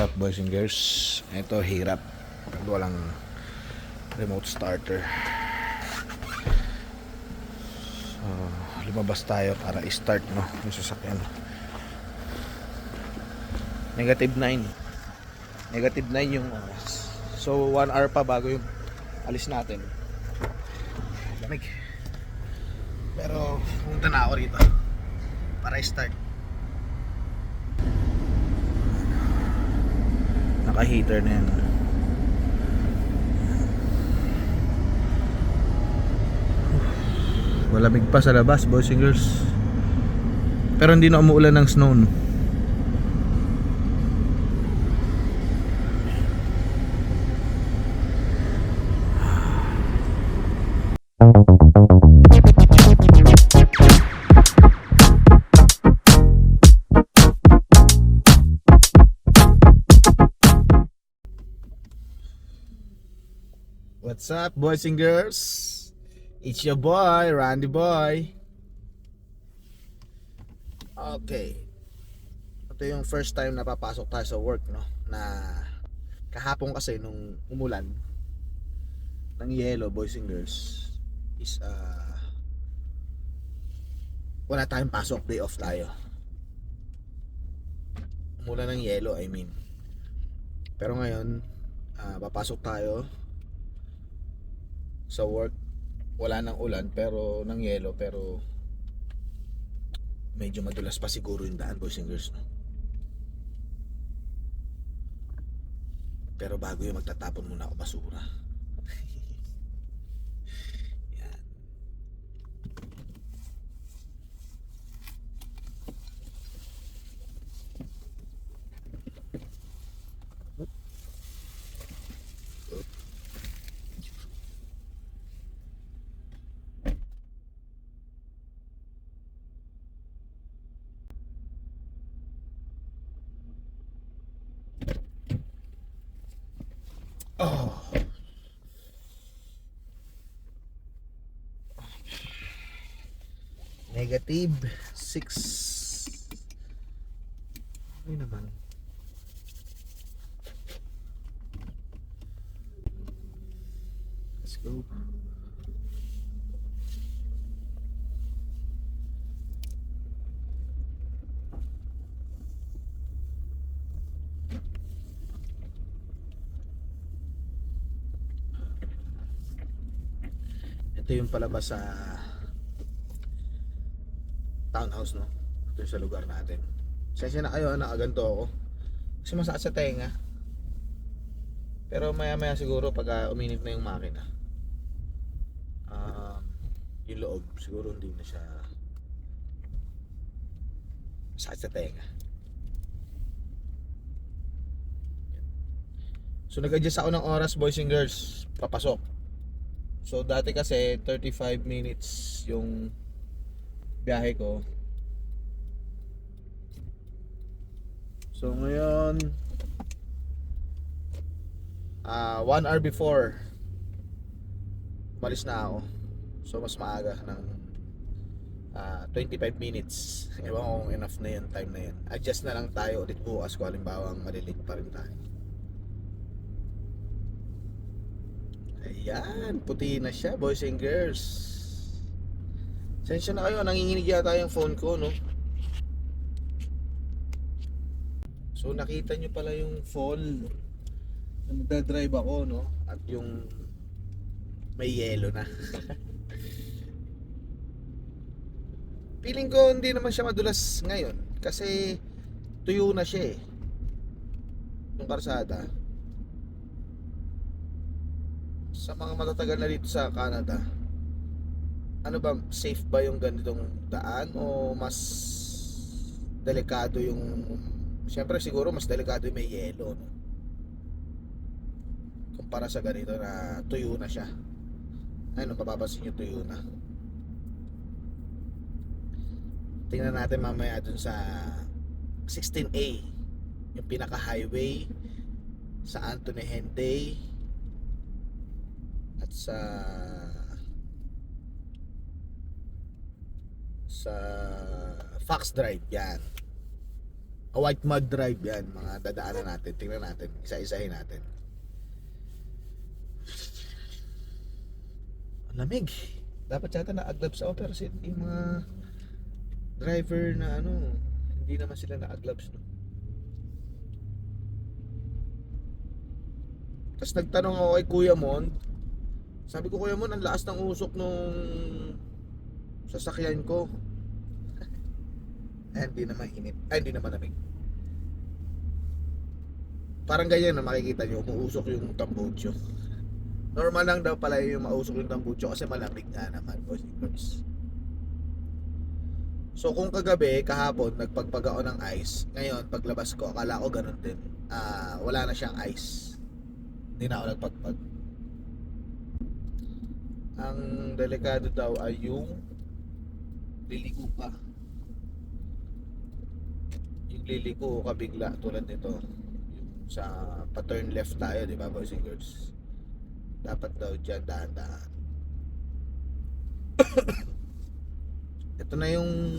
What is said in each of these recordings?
up boys and girls? Ito hirap pag walang remote starter. So, lumabas tayo para i-start no, yung sasakyan. Negative 9. Negative 9 yung oras. So 1 hour pa bago yung alis natin. Lamig. Pero pumunta na ako rito para i-start. Naka-heater na yan. Malamig pa sa labas, boys and girls. Pero hindi na umuulan ng snow. No? What's up, boys and girls? It's your boy, Randy Boy. Okay. Ito yung first time na papasok tayo sa work, no? Na kahapon kasi nung umulan ng yellow, boys and girls, is uh, wala tayong pasok, day off tayo. Umulan ng yellow, I mean. Pero ngayon, ah, papasok tayo sa work wala nang ulan pero nang yelo pero medyo madulas pa siguro yung daan boys and girls no? pero bago yung magtatapon muna ako basura negative 6 ano naman? Let's go. Ito yung palabas sa townhouse no? Ito yung sa lugar natin. Sensya na kayo nakaganto ako. Kasi masakit sa tenga. Pero maya maya siguro pag ah, uminit na yung makina um, yung loob siguro hindi na siya sakit sa tenga. So nag-adjust ako ng oras boys and girls. Papasok. So dati kasi 35 minutes yung biyahe ko. So ngayon ah 1 hour before umalis na ako. So mas maaga ng ah 25 minutes. Ewan kung enough na yun time na yun. Adjust na lang tayo ulit bukas kung halimbawa malilit pa rin tayo. Ayan, puti na siya, boys and girls. Sensya na kayo, nanginginig yata yung phone ko, no? So, nakita nyo pala yung fall na nagdadrive ako, no? At yung may yelo na. Feeling ko hindi naman siya madulas ngayon kasi tuyo na siya eh. Yung karsada. sa mga matatagal na dito sa Canada ano ba safe ba yung ganitong daan o mas delikado yung Siyempre siguro mas delikado yung may yelo no? kumpara sa ganito na tuyo na siya ayun mapapansin nyo tuyo na tingnan natin mamaya dun sa 16A yung pinaka highway sa Anthony Henday at sa sa Fox Drive yan A white mud drive yan, mga dadaanan natin. Tingnan natin, isa-isahin natin. Lamig. Dapat yata na-gloves ako pero sin- yung mga driver na ano, hindi naman sila na-gloves no. Tapos nagtanong ako kay Kuya Mon, sabi ko Kuya Mon, ang lakas ng usok nung sasakyan ko. Eh, hindi naman init. Ay, hindi naman lamig. Parang ganyan na makikita nyo, umuusok yung tambucho. Normal lang daw pala yung mausok yung tambucho kasi malamig nga naman, boys and girls. So kung kagabi, kahapon, nagpagpag ako ng ice, ngayon, paglabas ko, akala ko ganun din. Ah, wala na siyang ice. Hindi na ako nagpagpag. Ang delikado daw ay yung liligo ka. Liliko ka bigla tulad nito. Sa pa-turn left tayo, di ba, boys and girls? Dapat daw dyan dahan-dahan. Ito na yung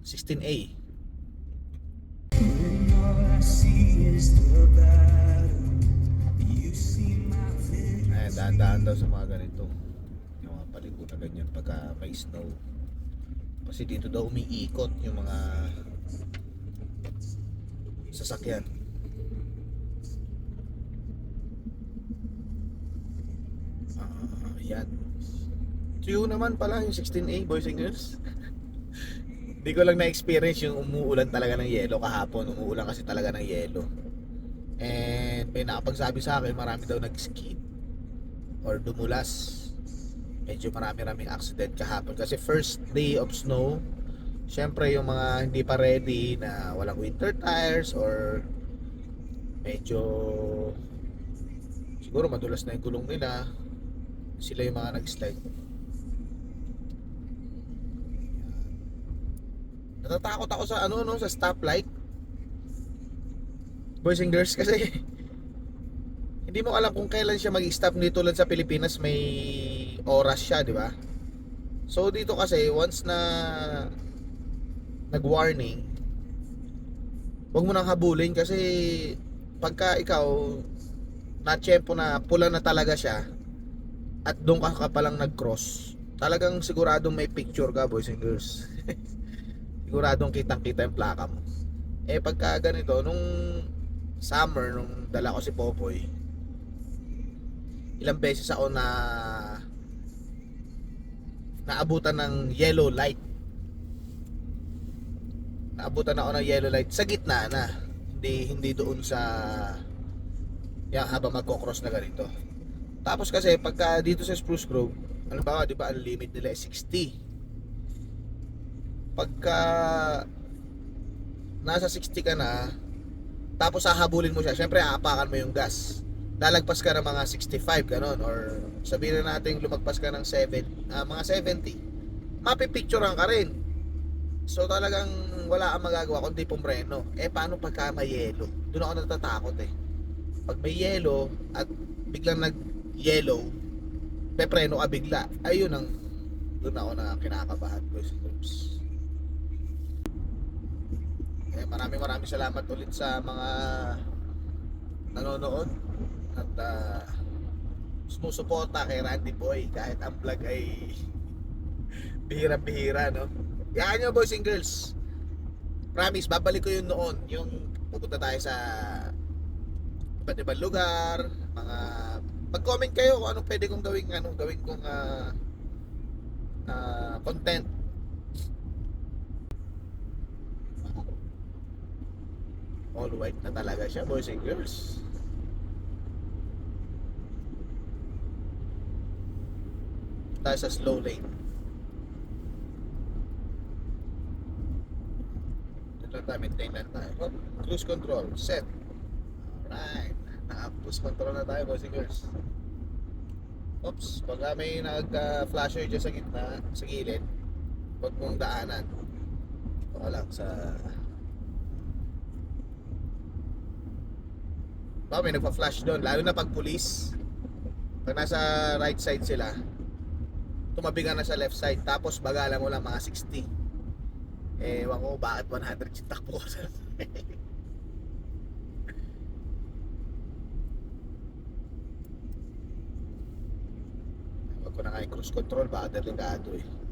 16A. Ayan, dahan-dahan daw sa mga ganito. Yung mga paliko na ganyan pagka may snow. Kasi dito daw umiikot yung mga sasakyan. Ah, yan. So yun naman pala yung 16A boys and girls. Hindi ko lang na-experience yung umuulan talaga ng yelo kahapon. Umuulan kasi talaga ng yelo. And may nakapagsabi sa akin marami daw nag-skid or dumulas. Medyo marami-raming accident kahapon kasi first day of snow. Syempre yung mga hindi pa ready na walang winter tires or medyo siguro madulas na yung gulong nila. Sila yung mga nag-slide. Natatakot ako sa ano no sa stoplight. Boys and girls kasi hindi mo alam kung kailan siya mag-stop dito tulad sa Pilipinas may oras siya, di ba? So dito kasi once na nag-warning, huwag mo nang habulin kasi pagka ikaw na tiyempo na pula na talaga siya at doon ka, ka palang nag-cross, talagang siguradong may picture ka, boys and girls. siguradong kitang-kita yung plaka mo. Eh pagka ganito, nung summer, nung dala ko si Popoy, ilang beses ako na naabutan ng yellow light. Naabutan ako ng yellow light sa gitna na. Hindi hindi doon sa yan habang magko-cross na ganito. Tapos kasi pagka dito sa Spruce Grove, ba, 'di ba, ang limit nila ay 60. Pagka nasa 60 ka na, tapos hahabulin mo siya, syempre aapakan mo yung gas. Lalagpas ka ng mga 65 ganon or sabihin na natin lumagpas ka ng 7, ah, mga 70. Mapipicturean ka rin. So talagang wala kang magagawa kundi pumreno. Eh paano pagka may yelo? Doon ako natatakot eh. Pag may yelo at biglang nag-yellow, pepreno ka bigla. Ayun ang doon ako na kinakabahan ko sa groups. Eh, maraming maraming salamat ulit sa mga nanonood at uh, sumusuporta kay Randy Boy kahit ang vlog ay bihira-bihira no. Yan nyo boys and girls. Promise, babalik ko yun noon. Yung pupunta tayo sa iba't ibang lugar, mga mag-comment kayo kung anong pwede kong gawing ano, gawin kong ah, ah, content. All white na talaga siya, boys and girls. Tayo sa slow lane. Dito lang tayo, maintain lang tayo. Cruise control, set. Alright. Naka-cruise control na tayo, and girls. Oops, pagka may nag-flasher dyan sa gitna, sa gilid, huwag mong daanan. Ito lang sa... Baka may nagpa-flash doon, lalo na pag police. Pag nasa right side sila, tumabi ka na sa left side, tapos bagalan mo lang mga 60. Eh, ewan ko bakit 100 yung takbo ko sa Huwag ko na nga i-cruise control, baka delikado eh.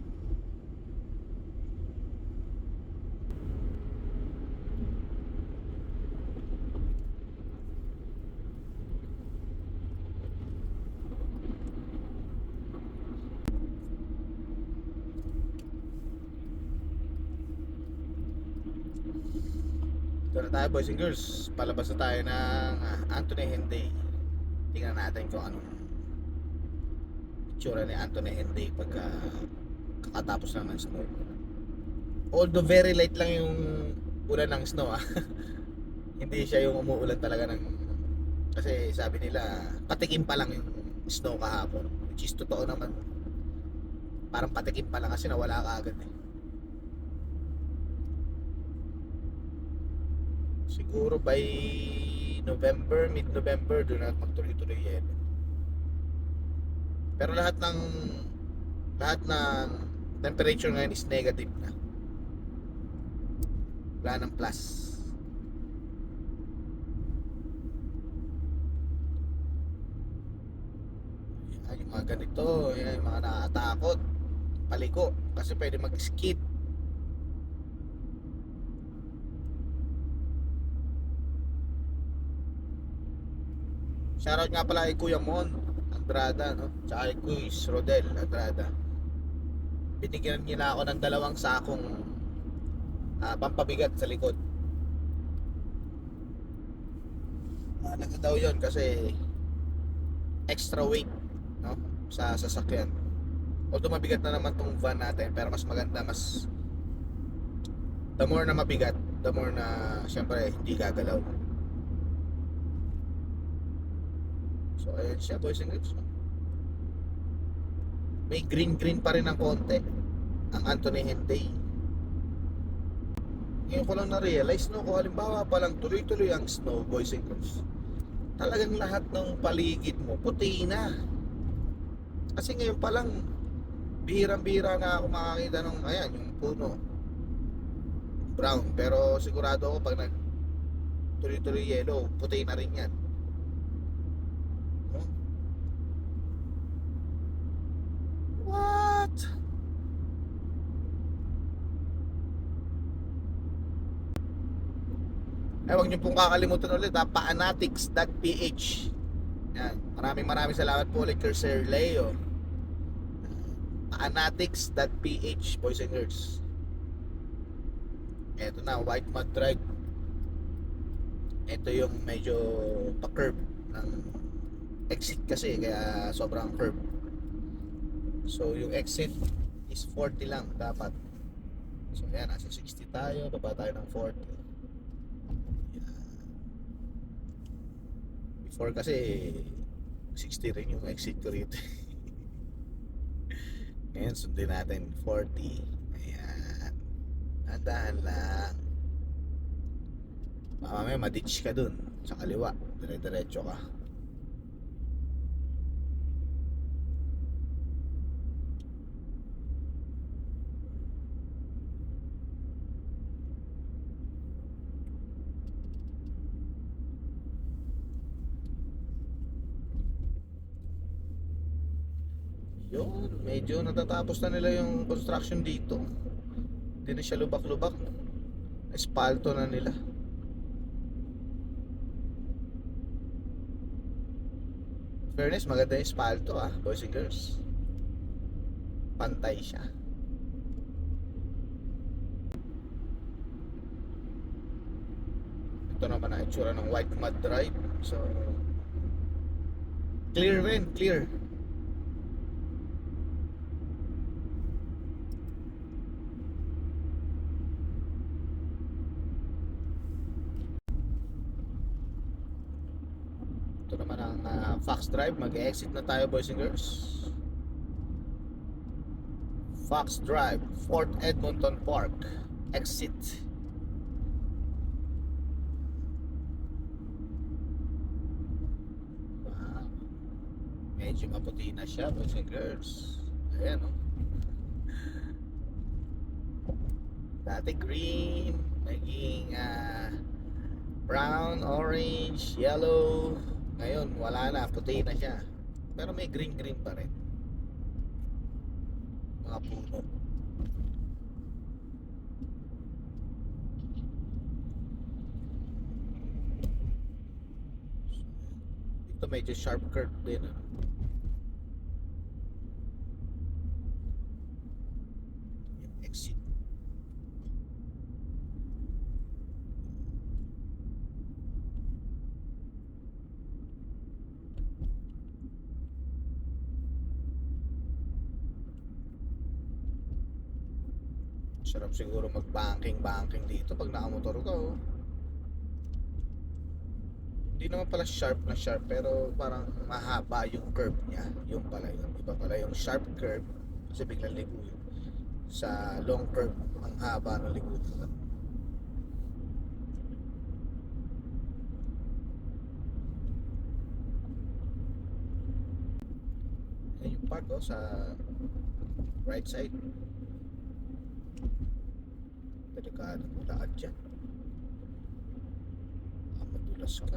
Ito na tayo boys and girls. Palabas na tayo ng ah, Anthony Henday. Tingnan natin kung anong itsura ni Anthony Henday pagka kakatapos lang ng snow. Although very light lang yung ulan ng snow ah. Hindi siya yung umuulan talaga ng kasi sabi nila patikim pa lang yung snow kahapon. Which is totoo naman. Parang patikim pa lang kasi nawala ka agad eh. Siguro by November, mid-November, doon na magtuloy-tuloy yan. Pero lahat ng lahat ng temperature ngayon is negative na. Wala ng plus. Yan, yung mga ganito, yung mga nakakatakot. Paliko. Kasi pwede mag-skid. Shoutout nga pala kay Kuya Mon Andrada, no? Tsaka kay Kuis Rodel Andrada. Binigyan niya na ako ng dalawang sakong ah, pampabigat sa likod. Mahalaga daw yun kasi extra weight no? sa sasakyan. Although mabigat na naman tong van natin pero mas maganda, mas the more na mabigat, the more na syempre hindi gagalaw. So ayun siya boys and girls. May green-green pa rin ng konti ang Anthony Henday. Ngayon ko lang na-realize no, kung halimbawa palang tuloy-tuloy ang snow boys and girls. Talagang lahat ng paligid mo puti na. Kasi ngayon pa lang bihirang-bihira na ako makakita ng ayan, yung puno brown. Pero sigurado ako pag nag tuloy-tuloy yellow, puti na rin yan. No? What? Eh, huwag niyo pong kakalimutan ulit ha, paanatics.ph Yan, maraming maraming salamat po ulit kay Sir Leo. Paanatics.ph boys and girls. Eto na, white mud drive Ito yung medyo pa-curve ng exit kasi kaya sobrang curve. So yung exit is 40 lang dapat. So yan nasa 60 tayo baba tayo ng 40 4 kasi 60 rin yung exit ko rito. Ngayon sundin natin 40 ayan. Nandahan lang. Baka may maditch ka dun sa kaliwa. Dire-diretso ka. Medyo natatapos na nila yung construction dito. Hindi na siya lubak-lubak. Espalto na nila. Fairness, maganda yung espalto ah, boys and girls. Pantay siya. Ito naman ang itsura ng white mud drive. So, clear rin, clear. Ito naman ang ah, Fox Drive. Mag-exit na tayo boys and girls. Fox Drive, Fort Edmonton Park. Exit. Wow. Medyo maputi na siya boys and girls. Ayan oh. Dati green, naging ah, brown, orange, yellow. Ngayon, wala na, puti na siya. Pero may green-green pa rin. Mga puno. Ito medyo sharp curve din. Ano? Yung exit. Siguro mag-banking-banking dito pag nakamotor ka oh. Hindi naman pala sharp na sharp pero parang mahaba yung curve niya. Yung pala yun. Iba pala yung sharp curve kasi biglang ligo yun. Sa long curve, ang haba ng ligo. Yan yung park oh, sa right side. Delikado mo lakad dyan. Ah, madulas ka.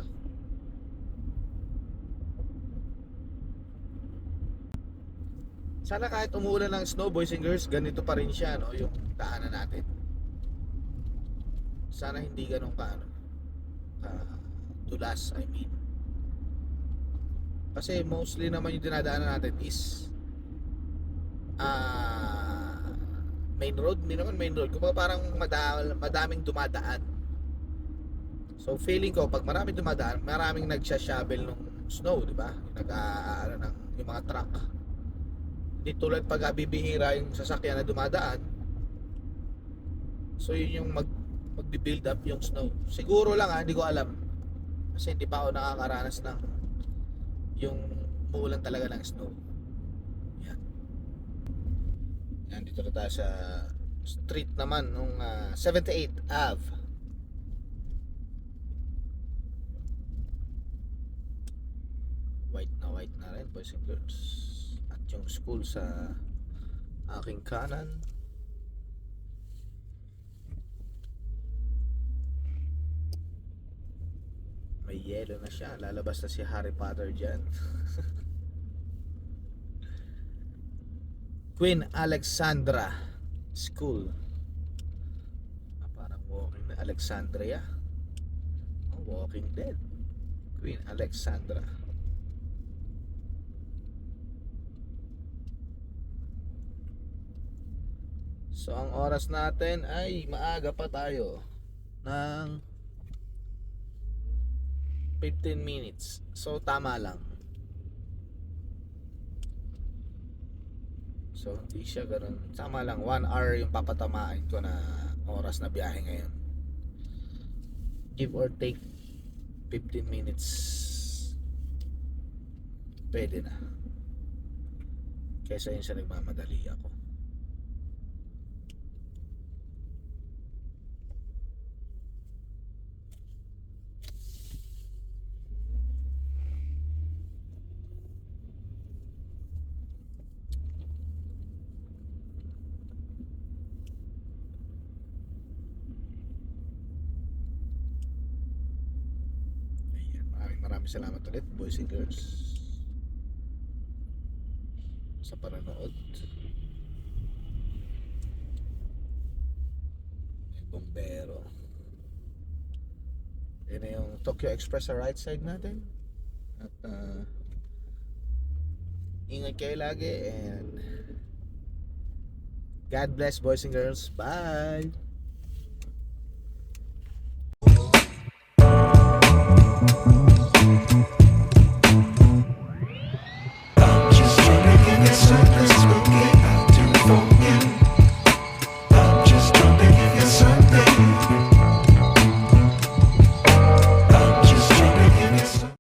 Sana kahit umuulan ng snow, boys and girls, ganito pa rin siya, no? Yung daanan natin. Sana hindi ganun ka, ano, ka dulas, I mean. Kasi mostly naman yung dinadaanan natin is ah main road, hindi naman main road. Kumbaga parang mada- madaming dumadaan. So feeling ko pag maraming dumadaan, maraming nagsha-shovel ng snow, di ba? Nag ano ng yung mga truck. Hindi tulad pag bibihira yung sasakyan na dumadaan. So yun yung mag magbi-build up yung snow. Siguro lang ha, hindi ko alam. Kasi hindi pa ako nakakaranas ng yung muulan talaga ng snow. Yan. Yan, dito na tayo sa street naman nung ah, 78 Ave. White na white na rin, boys and girls. At yung school sa aking kanan. May yellow na siya. Lalabas na si Harry Potter dyan. Queen Alexandra School. Ah, parang walking na Alexandria. Oh, walking dead. Queen Alexandra. So ang oras natin ay maaga pa tayo ng 15 minutes. So tama lang. So hindi siya ganun. Tama lang 1 hour yung papatamain ko na oras na biyahe ngayon. Give or take 15 minutes. Pwede na. Kesa yun sa nagmamadali ako. Ayan, maraming salamat ulit boys and girls sa panonood. May bombero. Yan na yung Tokyo Express sa right side natin. At uh, ingat kayo lagi and God bless boys and girls. Bye!